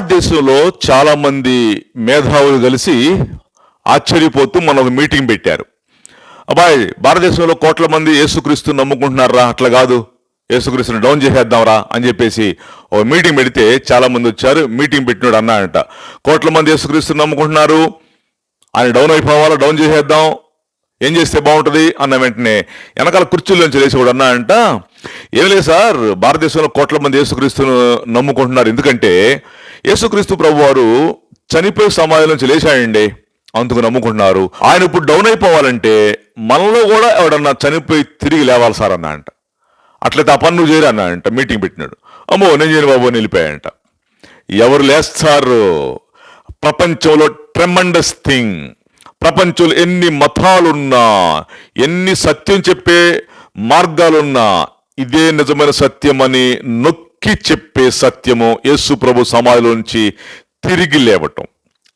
భారతదేశంలో చాలామంది మేధావులు కలిసి ఆశ్చర్యపోతూ మన ఒక మీటింగ్ పెట్టారు. అబ్బాయి భారతదేశంలో కోట్ల మంది యేసుక్రీస్తు నమ్ముకుంటున్నారా? అట్లా కాదు. యేసుక్రీస్తుని డౌన్ చేసేద్దాంరా అని చెప్పేసి ఒక మీటింగ్ పెడితే చాలామంది వచ్చారు. మీటింగ్ పెట్టినాడు అన్నాడంట. కోట్ల మంది యేసుక్రీస్తుని నమ్ముకుంటున్నారు. ఆయన డౌన్ అయిపోవాలా? డౌన్ చేసేద్దాం. ఏం చేస్తే బాగుంటుంది? అన్న వెంటనే వెనకాల కుర్చీలోంచి లేచి కూడా అన్నా అంట ఏం లేదు సార్ భారతదేశంలో కోట్ల మంది యేసుక్రీస్తును నమ్ముకుంటున్నారు. ఎందుకంటే యేసుక్రీస్తు ప్రభు వారు చనిపోయి సమాజం నుంచి లేచాయండి అందుకు నమ్ముకుంటున్నారు. ఆయన ఇప్పుడు డౌన్ అయిపోవాలంటే మనలో కూడా ఎవడన్నా చనిపోయి తిరిగి లేవాలి సార్ అన్నా అంట అట్లయితే ఆ పని నువ్వు చేయరు అన్నా అంట మీటింగ్ పెట్టినాడు. అమ్మో నేను చేయను బాబు నిలిపాయంట. ఎవరు లేస్తారు ప్రపంచంలో ట్రెమండస్ థింగ్. ప్రపంచంలో ఎన్ని మతాలున్నా ఎన్ని సత్యం చెప్పే మార్గాలున్నా ఇదే నిజమైన సత్యం అని నొక్కి చెప్పే సత్యము యేసు ప్రభు సమాధిలో నుంచి తిరిగి లేవటం.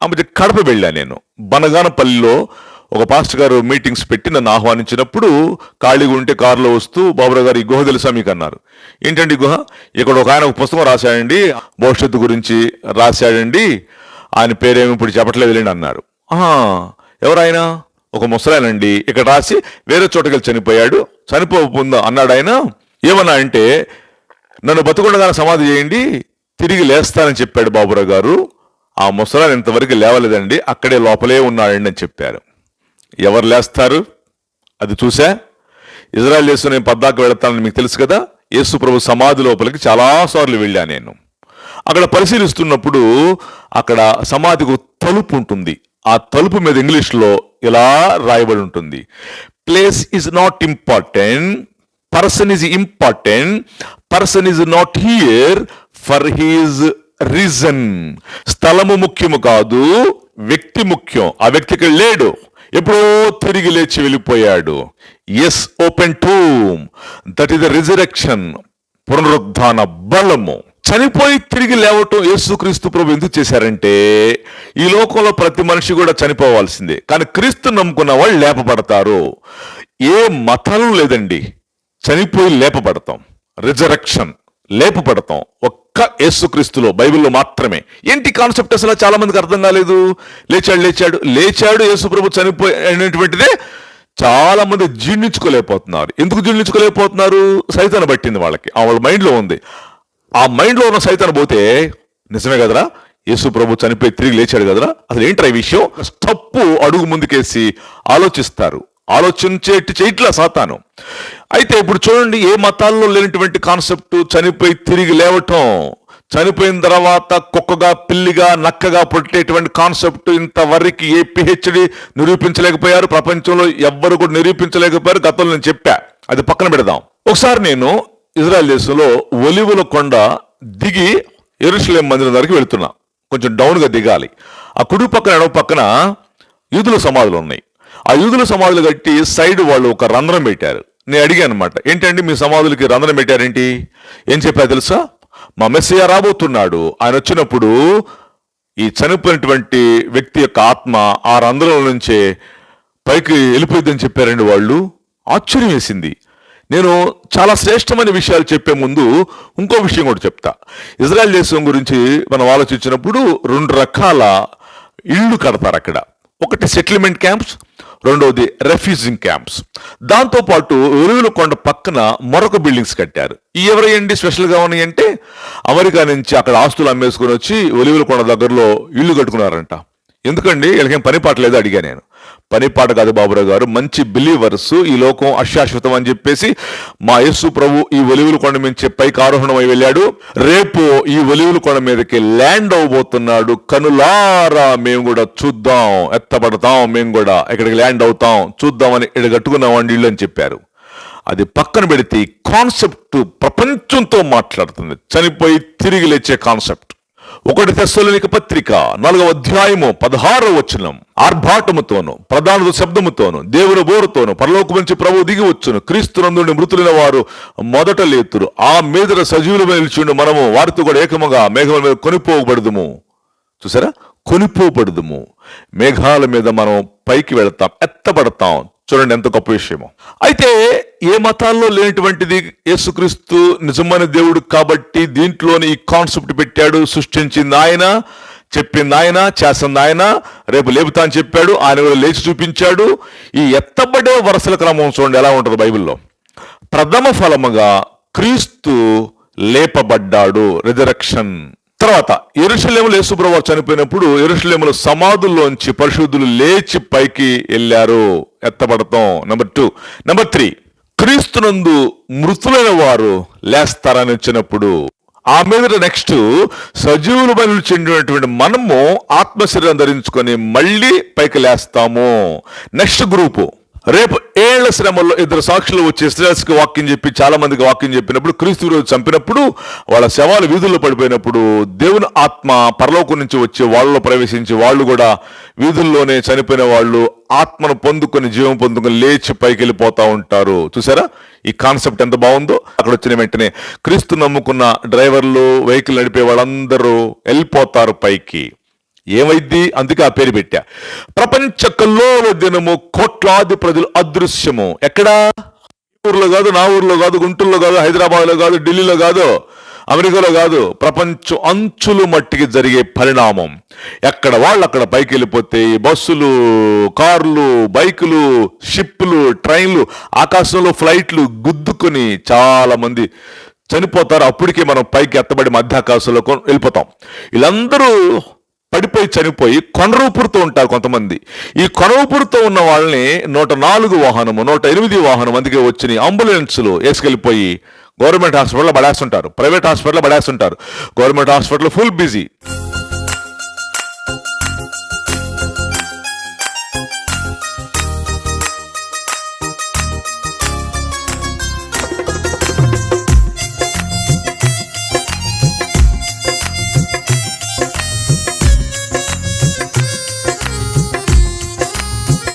ఆ మధ్య కడప వెళ్ళా నేను. బనగానపల్లిలో ఒక పాస్టర్ గారు మీటింగ్స్ పెట్టి నన్ను ఆహ్వానించినప్పుడు ఖాళీగా ఉంటే కారులో వస్తూ బాబురావు గారు ఈ గుహ తెలుసా మీకు అన్నారు. ఏంటండి గుహ? ఇక్కడ ఒక ఆయన ఒక పుస్తకం రాశాడండి భవిష్యత్తు గురించి రాశాడండి ఆయన పేరేమి ఇప్పుడు చెప్పట్లేదు వెళ్ళండి అన్నారు. ఎవరాయన? ఒక ముసలాయనండి. ఇక్కడ రాసి వేరే చోటకెళ్ళి చనిపోయాడు. చనిపోకుండా అన్నాడు ఆయన ఏమన్నా అంటే నన్ను బతుకుండగానే సమాధి చేయండి తిరిగి లేస్తానని చెప్పాడు బాబురావు గారు. ఆ ముసలాన్ని ఇంతవరకు లేవలేదండి అక్కడే లోపలే ఉన్నాడండి అని చెప్పారు. ఎవరు లేస్తారు? అది చూసా ఇజ్రాయల్ దేశం నేను పద్దాకు వెళతానని మీకు తెలుసు కదా యేసు ప్రభు సమాధి లోపలికి చాలాసార్లు వెళ్ళా నేను. అక్కడ పరిశీలిస్తున్నప్పుడు అక్కడ సమాధికి తలుపు ఉంటుంది. ఆ తలుపు మీద ఇంగ్లీష్లో ఇలా రాయబడి ఉంటుంది. Place is not important person is important person is not here for his reason స్థలము ముఖ్యము కాదు వ్యక్తి ముఖ్యం. ఆ వ్యక్తి ఇక్కడ లేడు. ఎప్పుడో తిరిగి లేచి వెళ్ళిపోయాడు. Yes open tomb that is the resurrection పునరుద్ధాన బలము. చనిపోయి తిరిగి లేవటం యేసుక్రీస్తు ప్రభు ఎందుకు చేశారంటే ఈ లోకంలో ప్రతి మనిషి కూడా చనిపోవాల్సిందే. కానీ క్రీస్తు నమ్ముకున్న వాళ్ళు లేపబడతారు. ఏ మతాలు లేదండి. చనిపోయి లేపబడతాం. రిజరక్షన్ లేపబడతాం. ఒక్క యేసుక్రీస్తులో బైబిల్లో మాత్రమే. ఏంటి కాన్సెప్ట్ అసలు? చాలా మందికి అర్థం కాలేదు. లేచాడు లేచాడు. లేచాడు యేసుప్రభు చనిపోయినటువంటిదే చాలా మంది జీర్ణించుకోలేకపోతున్నారు. ఎందుకు జీర్ణించుకోలేకపోతున్నారు? సైతాన్ని పట్టింది వాళ్ళకి. ఆ వాళ్ళ మైండ్లో ఉంది. ఆ మైండ్లో ఉన్న సైతాన్ని పోతే నిజమే కదరా? యేసు ప్రభు చనిపోయి తిరిగి లేచాడు కదరా? అసలు ఏంట్రా ఈ విషయం? తప్పు అడుగు ముందుకేసి ఆలోచిస్తారు. ఆలోచించేట్టు చేయట్లా సాతాను. అయితే ఇప్పుడు చూడండి ఏ మతాల్లో లేనటువంటి కాన్సెప్ట్ చనిపోయి తిరిగి లేవటం చనిపోయిన తర్వాత కుక్కగా పిల్లిగా నక్కగా పుట్టేటువంటి కాన్సెప్ట్ ఇంతవరకు ఏ పిహెచ్డి నిరూపించలేకపోయారు. ప్రపంచంలో ఎవ్వరు కూడా నిరూపించలేకపోయారు. గతంలో నేను చెప్పా. అది పక్కన పెడదాం. ఒకసారి నేను ఇజ్రాయల్ దేశంలో ఒలివుల కొండ దిగి ఎరుసలేం మందిరం దగ్గరికి వెళుతున్నా. కొంచెం డౌన్గా దిగాలి. ఆ కుడి పక్కన ఎడవ పక్కన యూదుల సమాధులు ఉన్నాయి. ఆ యూదుల సమాధులు కట్టి సైడ్ వాళ్ళు ఒక రంధ్రం పెట్టారు నేను అడిగాను అనమాట ఏంటండి మీ సమాధులకి రంధ్రం పెట్టారేంటి? ఏం చెప్పా తెలుసా? మా మెస్సయ్య రాబోతున్నాడు. ఆయన వచ్చినప్పుడు ఈ చనిపోయినటువంటి వ్యక్తి యొక్క ఆత్మ ఆ రంధ్రం నుంచే పైకి వెళ్ళిపోయిందని చెప్పారండి వాళ్ళు. ఆశ్చర్యం వేసింది. నేను చాలా శ్రేష్టమైన విషయాలు చెప్పే ముందు ఇంకో విషయం కూడా చెప్తా. ఇజ్రాయెల్ దేశం గురించి మనం ఆలోచించినప్పుడు రెండు రకాల ఇళ్ళు కడతారు అక్కడ. ఒకటి సెటిల్మెంట్ క్యాంప్స్ రెండవది రెఫ్యూజింగ్ క్యాంప్స్ దాంతో పాటు కొండ పక్కన మరొక బిల్డింగ్స్ కట్టారు. ఈ ఎవరయ్యండి స్పెషల్గా ఉన్నాయంటే అమెరికా నుంచి అక్కడ ఆస్తులు అమ్మేసుకొని వచ్చి ఒలివుల కొండ దగ్గరలో ఇల్లు కట్టుకున్నారంట. ఎందుకండి? వీళ్ళకేం పని పాట లేదు అడిగా నేను. పని పాట కాదు బాబురావు గారు మంచి బిలీవర్స్ ఈ లోకం అశాశ్వతం అని చెప్పేసి మా యేసు ప్రభు ఈ ఒలివుల కొండ మీద పైకి ఆరోహణమై వెళ్ళాడు. రేపు ఈ ఒలివుల కొండ మీదకి ల్యాండ్ అవబోతున్నాడు. కనులారా మేము కూడా చూద్దాం ఎత్తపడతాం మేము కూడా. ఇక్కడికి ల్యాండ్ అవుతాం చూద్దామని ఇక్కడ కట్టుకున్నాం ఇల్లు అని చెప్పారు. అది పక్కన పెడితే కాన్సెప్ట్ ప్రపంచంతో మాట్లాడుతుంది. చనిపోయి తిరిగి లేచే కాన్సెప్ట్ ఒకటి తెస్సలోనిక పత్రిక నాలుగవ అధ్యాయము పదహారవ వచనం. ఆర్భాటముతోను ప్రధాన శబ్దముతోను దేవుని బోరుతోను పరలోక నుంచి ప్రభు దిగి వచ్చును. క్రీస్తు నందుండి మృతులైన వారు మొదట లేతురు. ఆ మీద సజీవులమైన నిలిచిండు మనము వారితో కూడా ఏకముగా మేఘముల మీద కొనిపోబడదుము. చూసారా? కొనిపోబడదుము. మేఘాల మీద మనం పైకి వెళతాం ఎత్తబడతాం. చూడండి ఎంత గొప్ప విషయమో. అయితే ఏ మతాల్లో లేనటువంటిది యేసుక్రీస్తు నిజమైన దేవుడు కాబట్టి దీంట్లోని ఈ కాన్సెప్ట్ పెట్టాడు సృష్టించింది ఆయన చెప్పింది ఆయన చేసింది ఆయన రేపు లేపుతా అని చెప్పాడు ఆయన కూడా లేచి చూపించాడు. ఈ ఎత్తబడే వరుసల క్రమం చూడండి ఎలా ఉంటుంది బైబిల్లో. ప్రథమ ఫలముగా క్రీస్తు లేపబడ్డాడు రిజరక్షన్. తర్వాత ఎరుషలేములు యేసుప్రభు చనిపోయినప్పుడు ఎరుషలేముల సమాధుల్లోంచి పరిశుద్ధులు లేచి పైకి వెళ్ళారు. ఎత్తబడతాం. నెంబర్ టూ నెంబర్ త్రీ క్రీస్తునందు మృతులైన వారు లేస్తారని వచ్చినప్పుడు ఆ మీద నెక్స్ట్ సజీవుల బయలు చెందినటువంటి మనము ఆత్మశరీరం ధరించుకొని మళ్ళీ పైకి లేస్తాము. నెక్స్ట్ గ్రూపు రేపు ఏళ్ళ శ్రమల్లో ఇద్దరు సాక్షులు వచ్చి ఇస్రాయల్స్కి వాక్యం చెప్పి చాలా మందికి వాక్యం చెప్పినప్పుడు క్రీస్తు రోజు చంపినప్పుడు వాళ్ళ శవాలు వీధుల్లో పడిపోయినప్పుడు దేవుని ఆత్మ పరలోకం నుంచి వచ్చి వాళ్ళలో ప్రవేశించి వాళ్ళు కూడా వీధుల్లోనే చనిపోయిన వాళ్ళు ఆత్మను పొందుకొని జీవం పొందుకొని లేచి పైకి వెళ్ళిపోతా ఉంటారు. చూసారా? ఈ కాన్సెప్ట్ ఎంత బాగుందో? అక్కడ వచ్చిన వెంటనే క్రీస్తు నమ్ముకున్న డ్రైవర్లు వెహికల్ నడిపే వాళ్ళందరూ వెళ్ళిపోతారు పైకి. ఏమైద్ది? అందుకే ఆ పేరు పెట్టా. ప్రపంచ కల్లోల దినము కోట్లాది ప్రజలు అదృశ్యము. ఎక్కడా? ఊర్లో కాదు నా ఊర్లో కాదు గుంటూరులో కాదు హైదరాబాద్లో కాదు ఢిల్లీలో కాదు అమెరికాలో కాదు ప్రపంచం అంచులు మట్టికి జరిగే పరిణామం. ఎక్కడ వాళ్ళు అక్కడ పైకి వెళ్ళిపోతే బస్సులు కార్లు బైకులు షిప్లు ట్రైన్లు ఆకాశంలో ఫ్లైట్లు గుద్దుకొని చాలామంది చనిపోతారు. అప్పటికే మనం పైకి ఎత్తబడి మధ్యాకాశంలో వెళ్ళిపోతాం. వీళ్ళందరూ పడిపోయి చనిపోయి కొనరూపురుతో ఉంటారు కొంతమంది. ఈ కొనరూపురుతో ఉన్న వాళ్ళని నూట నాలుగు వాహనము నూట ఎనిమిది వాహనం అందుకే వచ్చినాయి అంబులెన్స్లు వేసుకెళ్ళిపోయి గవర్నమెంట్ హాస్పిటల్లో పడేస్తుంటారు. ప్రైవేట్ హాస్పిటల్లో పడేస్తుంటారు. Government hospital full busy.